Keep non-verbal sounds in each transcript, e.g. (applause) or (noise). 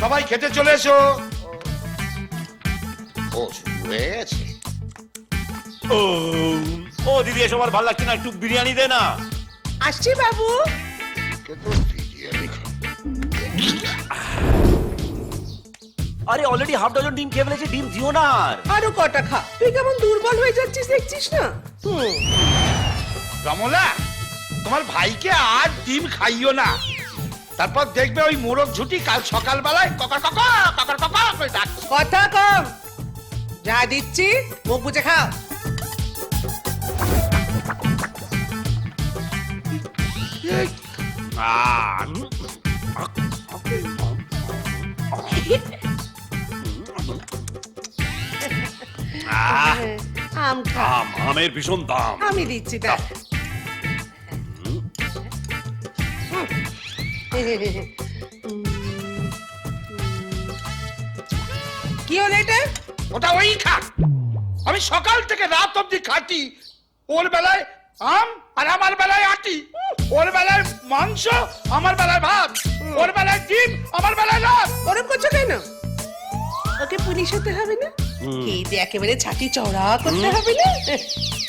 সবাই খেতে চলে এসো। ও শুরু হয়ে গেছে ও ও দিদি এসব আর ভালো লাগছে না একটু বিরিয়ানি দে না। আসছি বাবু। কিন্তু বিরিয়ানি আরে অলরেডি হাফ ডজন ডিম খেয়ে ফেলেছে ডিম দিও না আর। আরও কটা খা। তুই কেমন দুর্বল হয়ে যাচ্ছিস দেখছিস না? রমলা তোমার ভাইকে আর ডিম খাইও না। তারপর দেখবে ওই মোরগ ঝুটি কাল সকালবেলায় ককর ককর ককর ককর করে কথা কম। যা দিচ্ছি মুখ বুঝে খাও। আম খা। আম, আমের ভীষণ দাম। আমি দিচ্ছি তা কি হলো এটা? ওটা ওই খা আমি সকাল থেকে রাত অব্দি খাটি। ওর বেলায় আম আর আমার বেলায় আটি। ওর বেলায় মাংস আমার বেলায় ভাত। ওর বেলায় ডিম আমার বেলায় ভাত ওরম করছ কেন? ওকে পুলিশ হতে হবে না? এই দিয়ে একেবারে ছাতি চওড়া করতে হবে না?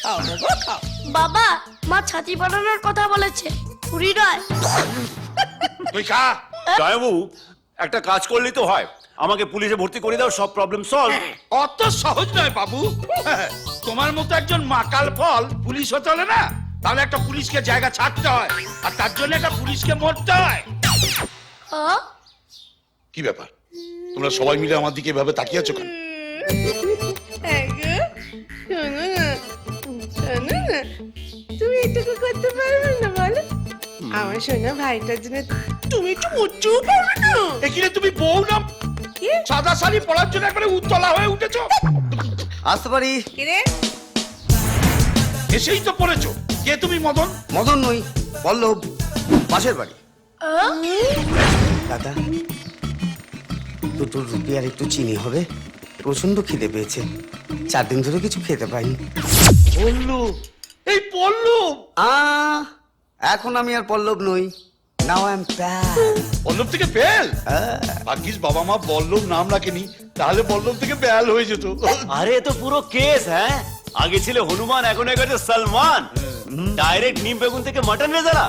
খাও বাবা খাও। বাবা মা ছাতি বানানোর কথা বলেছে। পুরি নয়। (laughs) তুই খা। জয়বাবু একটা কাজ করলেই তো হয়। আমাকে পুলিশে ভর্তি করে দাও সব প্রবলেম সলভ অত সহজ নয় বাবু। তোমার মতো একজন মাকাল ফল পুলিশ হতে না তাহলে একটা পুলিশকে জায়গা ছাড়তে হয় আর তার জন্য একটা পুলিশকে মরতে হয়। কি ব্যাপার? তোমরা সবাই মিলে আমার দিকে এভাবে তাকিয়ে আছো কেন? না। তুমি এটুকু করতে আমার শোনা ভাইটার জন্য তুমি একটু উঁচু পারবে না। এখানে তুমি বউ না? সাদা শাড়ি পরার জন্য একবারে উত্তলা হয়ে উঠেছো? আসতে পারি। কিরে এসেই তো পড়েছো। কে তুমি মদন? মদন নই পল্লব পাশের বাড়ি। দাদা দুটো রুটি আর একটু চিনি হবে। প্রচণ্ড খিদে পেয়েছে। চার দিন ধরে কিছু খেতে পাইনি। পল্লু এই পল্লু! আ এখন আমি আর পল্লব নই। নাও আই এম পল্লব থেকে বেল? ভাগ্যিস বাবা মা বল্লভ নাম রাখেনি তাহলে বল্লভ থেকে বেল হয়ে যেত। আরে তো পুরো কেস হ্যাঁ? আগে ছিল হনুমান এখন হয়ে গেছে সালমান। ডাইরেক্ট নিম বেগুন থেকে মাটন রেজালা।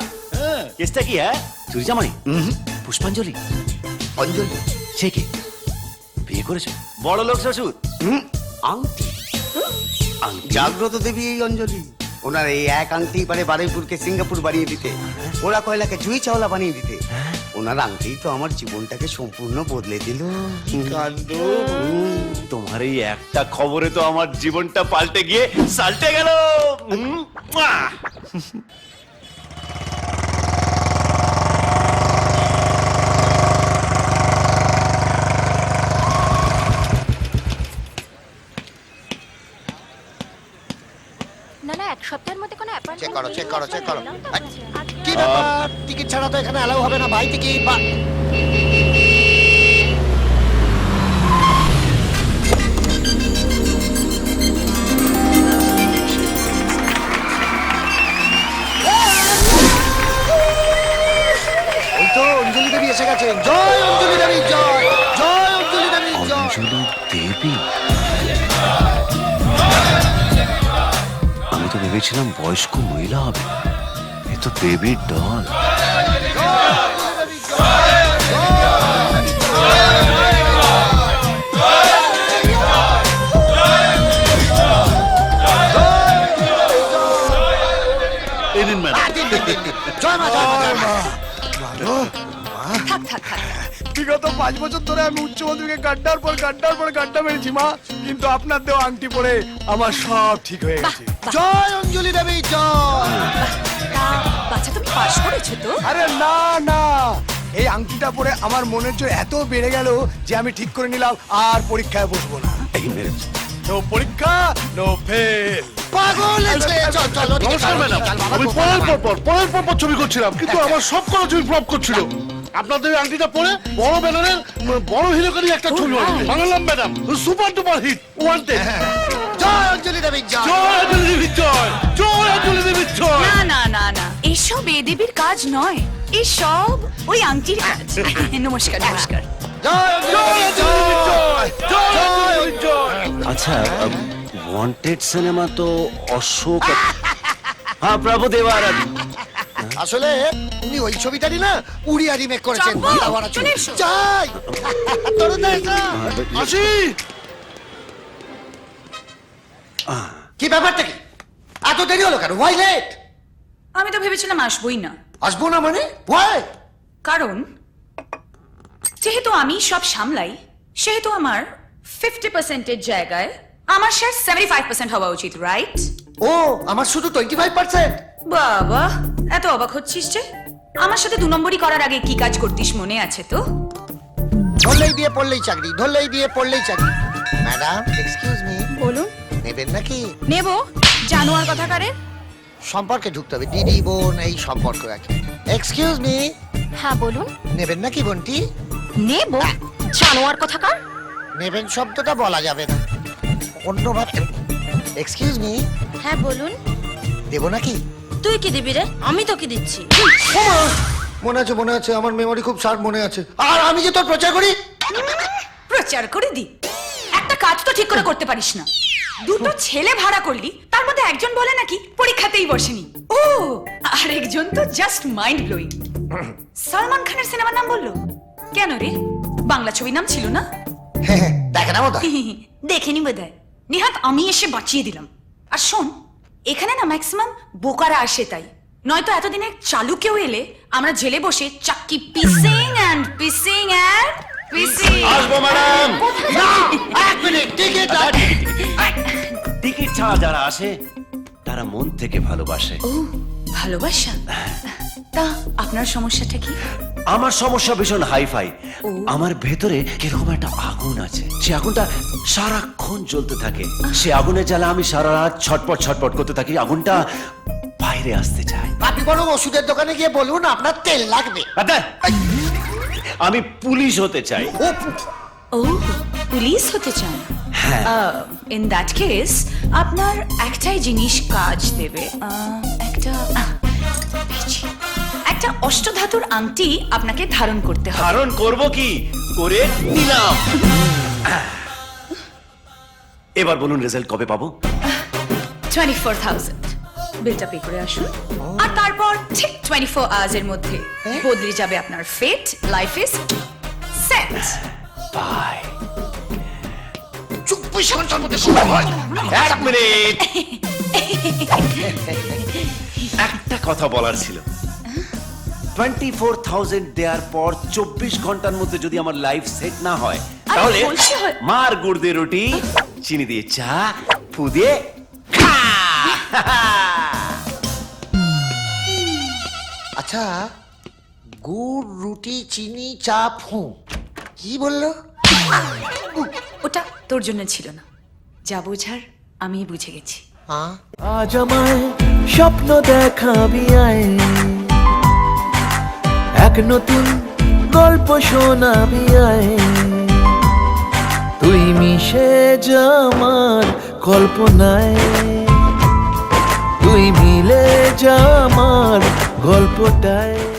কেসটা কি হ্যাঁ? চুরি জামাই পুষ্পাঞ্জলি। অঞ্জলি। সে কি? বিয়ে করেছে? বড় লোক শ্বশুর আংটি? জাগ্রত দেবী এই অঞ্জলি। ওনার এই এক আংটি পারে বারুইপুরকে সিঙ্গাপুর বানিয়ে দিতে। ওরা কয়লাকে জুই চাওলা বানিয়ে দিতে। ওনার আংটি তো আমার জীবনটাকে সম্পূর্ণ বদলে দিল। তোমার এই একটা খবরে তো আমার জীবনটা পাল্টে গিয়ে সাল্টে গেল (laughs) উম, আহ! না না এক সপ্তাহের মধ্যে কোনো অ্যাপয়েন্টমেন্ট Check করো, check করো, কি ব্যাপার? টিকিট ছাড়া তো এখানে অ্যালাউ হবে না ভাই টিকিট বা অঞ্জলি দেবী এসে গেছে। জয় অঞ্জলি দেবী জয় জয় অঞ্জলি দেবী জয়। দেবী। আমি তো ভেবেছিলাম বয়স্ক মহিলা হবে। এ তো বেবির ডল জয় মা জয় মা। জয় মা বিগত পাঁচ বছর ধরে আমি উচ্চ মাধ্যমিকে গাড্ডার পর গাড্ডার পর গাড্ডা মেরেছি মা। কিন্তু আপনার দেওয়া আংটি পরে আমার সব ঠিক হয়ে গেছে। জয় অঞ্জলি দেবী জয়। বাচ্চা তুমি পাশ করেছ তো? আরে না না। এই আংটিটা পরে আমার মনের জোর এত বেড়ে গেল যে আমি ঠিক করে নিলাম আর পরীক্ষায় বসবো না। এই মেরেছে। নো পরীক্ষা নো ফেল। পাগল আছে চল চল নমস্কার ম্যাডাম। আমি পরের পর পর পরের পর পর ছবি করছিলাম কিন্তু আমার সব কটা ছবি ফ্লপ করছিল। আপনাদের আংটিটা পরে বড় ব্যানারের বড় হিরোকারই একটা ছবি। বানালাম madam. Super duper hit wanted. জয় অঞ্জলি দেবী জয়। জয় অঞ্জলি দেবীর জয়। জয় অঞ্জলি দেবীর জয়। না না না না। এসব এ দেবীর কাজ নয়। এসব ওই আংটির কাজ। নমস্কার নমস্কার। জয় অঞ্জলি জয়। জয় জয়। আচ্ছা ওয়ান্টেড সিনেমা তো অশোক (laughs) হ্যাঁ প্রভু দেবার আসলে উনি ওই ছবিটারই না উড়িয়া রিমেক করেছেন চম্পু, ছবি। এসো। (laughs) আসি! কি ব্যাপারটা কি? এত দেরি হলো কেন? ওয়াই লেট আমি তো ভেবেছিলাম আসবোই না। আসব না মানে? ওয়াই কারণ যেহেতু আমি সব সামলাই সেহেতু আমার ফিফটি পার্সেন্টের জায়গায় আমার শেয়ার সেভেন্টি ফাইভ পার্সেন্ট হওয়া উচিত রাইট ও আমার শুধু টোয়েন্টি ফাইভ পার্সেন্ট বাবা! এত অবাক হচ্ছিস যে? আমার সাথে দু নম্বরই করার আগে কি কাজ করতিস মনে আছে তো? ধরলেই দিয়ে পড়লেই চাকরি ধরলেই দিয়ে পড়লেই চাকরি। ম্যাডাম এক্সকিউজ মি বলুন। নেবেন নাকি? নেব। জানোয়ার কথা কারে সম্পর্কে ঢুকতে হবে দিদি বোন এই সম্পর্ক রাখি এক্সকিউজ মি হ্যাঁ বলুন। নেবেন নাকি বোনটি? নেব? জানোয়ার কথা কার নেবেন শব্দটা বলা যাবে না। অন্যভাবে এক্সকিউজ মি হ্যাঁ বলুন। দেবো নাকি? তুই কি দিবি রে? আমি তোকে দিচ্ছি। মনে আছে মনে আছে আমার মেমরি খুব শার্প মনে আছে। আর আমি যে তোর প্রচার করি? প্রচার করে দি? একটা কাজ তো ঠিক করে করতে পারিস না। দুটো ছেলে ভাড়া করলি তার মধ্যে একজন বলে নাকি পরীক্ষাতেই বসেনি। ও আর একজন তো জাস্ট মাইন্ড ব্লোয়িং সালমান খানের সিনেমার নাম বলল? কেন রে? বাংলা ছবির নাম ছিল না? দেখে না বোধ দেখেনি বোধহয়। নিহাত আমি এসে বাঁচিয়ে দিলাম। আর শোন এখানে না ম্যাক্সিমাম বোকারা আসে তাই। নয়তো এতদিনে চালু কেউ এলে আমরা জেলে বসে চাক্কি পিসিং অ্যান্ড পিসিং অ্যান্ড পিসিং আসব ম্যাডাম এক মিনিট টিকিট টিকিট ছাড়া যারা আসে তারা মন থেকে ভালোবাসে। ও ভালোবাসা? তা আপনার সমস্যাটা কি? আমার সমস্যা ভীষণ হাইফাই। আমার ভেতরে কীরকম একটা আগুন আছে। সে আগুনটা সারাক্ষণ জ্বলতে থাকে। সে আগুনের জ্বালা আমি সারা রাত ছটপট ছটপট করতে থাকি। আগুনটা বাইরে আসতে চায়। আপনি বরং ওষুধের দোকানে গিয়ে বলুন আপনার তেল লাগবে। আমি পুলিশ হতে চাই। ও পুলিশ হতে চান? হ্যাঁ। ইন দ্যাট কেস আপনার একটাই জিনিস কাজ দেবে। একটা। একটা অষ্টধাতুর আংটি আপনাকে ধারণ করতে হবে। ধারণ করব কি? করে নিলাম। এবার বলুন রেজাল্ট কবে পাবো? টোয়েন্টি ফোর থাউজেন্ড বিলটা পে করে আসুন। আর তারপর ঠিক টোয়েন্টি ফোর আওয়ার্স এর মধ্যে বদলে যাবে আপনার fate life is set by চব্বিশ ঘণ্টার মধ্যে সময় হয়। এক মিনিট (laughs) একটা কথা বলার ছিল। টোয়েন্টি ফোর থাউজেন্ড দেওয়ার পর চব্বিশ ঘণ্টার মধ্যে যদি আমার লাইফ সেট না হয় তাহলে বলছি হয়- মার গুড় দিয়ে রুটি চিনি দিয়ে চা ফু দিয়ে খা। আচ্ছা গুড় রুটি চিনি চা ফু কি বলল? ওটা তোর জন্য ছিল না। যা বোঝার আমি বুঝে গেছি। হ্যাঁ আজ আমায় স্বপ্ন দেখাবি আয়। এক নতুন গল্প শোনাবি তুই মিশে যা আমার কল্পনায়। তুই মিলে যা আমার গল্পটায়।